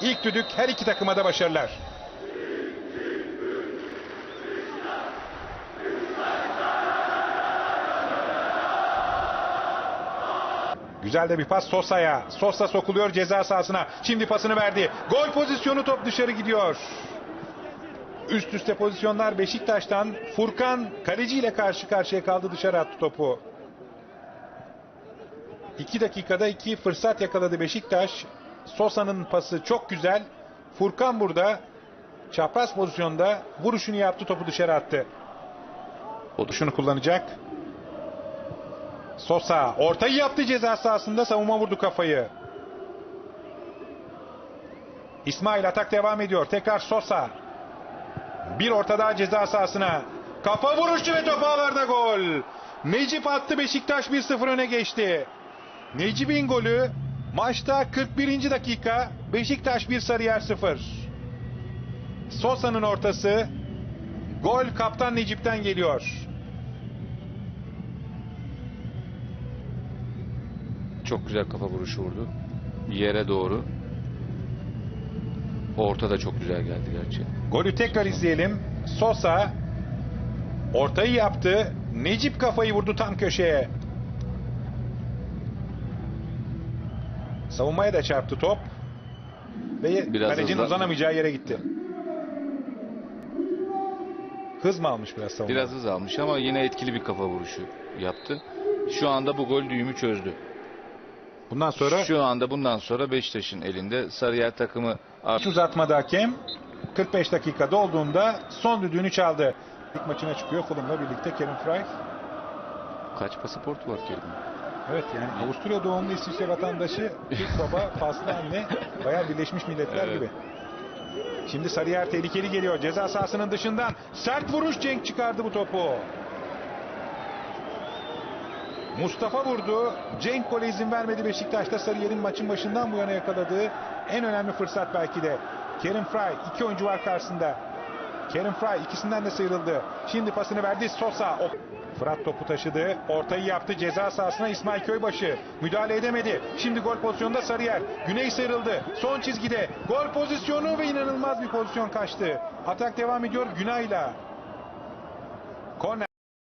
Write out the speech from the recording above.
İlk düdük her iki takıma da başarılar. Güzel de bir pas Sosa'ya. Sosa sokuluyor ceza sahasına. Şimdi pasını verdi. Gol pozisyonu top dışarı gidiyor. Üst üste pozisyonlar Beşiktaş'tan. Furkan kaleci ile karşı karşıya kaldı dışarı attı topu. 2 dakikada 2 fırsat yakaladı Beşiktaş. Sosa'nın pası çok güzel. Furkan burada çapraz pozisyonda vuruşunu yaptı topu dışarı attı. O duşunu kullanacak. Sosa ortayı yaptı ceza sahasında savunma vurdu kafayı. İsmail atak devam ediyor. Tekrar Sosa. Bir orta daha ceza sahasına. Kafa vuruşu ve top ağlarda gol. Necip attı Beşiktaş 1-0 öne geçti. Necip'in golü maçta 41. dakika Beşiktaş 1 Sarıyer 0. Sosa'nın ortası gol kaptan Necip'ten geliyor. Çok güzel kafa vuruşu vurdu. Yere doğru. Orta da çok güzel geldi gerçi. Golü tekrar izleyelim. Sosa ortayı yaptı. Necip kafayı vurdu tam köşeye. Savunmaya da çarptı top. Ve Biraz kalecinin hızlı. uzanamayacağı yere gitti. Hız mı almış biraz savunma? Biraz hız almış ama yine etkili bir kafa vuruşu yaptı. Şu anda bu gol düğümü çözdü. Bundan sonra Şu anda bundan sonra Beşiktaş'ın elinde Sarıyer takımı Hiç uzatmadı hakem. 45 dakika dolduğunda son düdüğünü çaldı. İlk maçına çıkıyor Fulham'la birlikte Kevin Fry. kaç pasaportu var Kerim'in? Evet yani Avusturya doğumlu İsviçre vatandaşı Türk baba, Faslı anne, bayağı Birleşmiş Milletler Evet. gibi. Şimdi Sarıyer tehlikeli geliyor. Ceza sahasının dışından sert vuruş Cenk çıkardı bu topu. Mustafa vurdu. Cenk gole izin vermedi Beşiktaş'ta Sarıyer'in maçın başından bu yana yakaladığı en önemli fırsat belki de. Kerim Fry iki oyuncu var karşısında. Kerim Fry ikisinden de sıyrıldı. Şimdi pasını verdi Sosa. O- Fırat topu taşıdı. Ortayı yaptı ceza sahasına İsmail Köybaşı. Müdahale edemedi. Şimdi gol pozisyonunda Sarıyer. Güney sıyrıldı. Son çizgide. Gol pozisyonu ve inanılmaz bir pozisyon kaçtı. Atak devam ediyor Günay'la. Korner.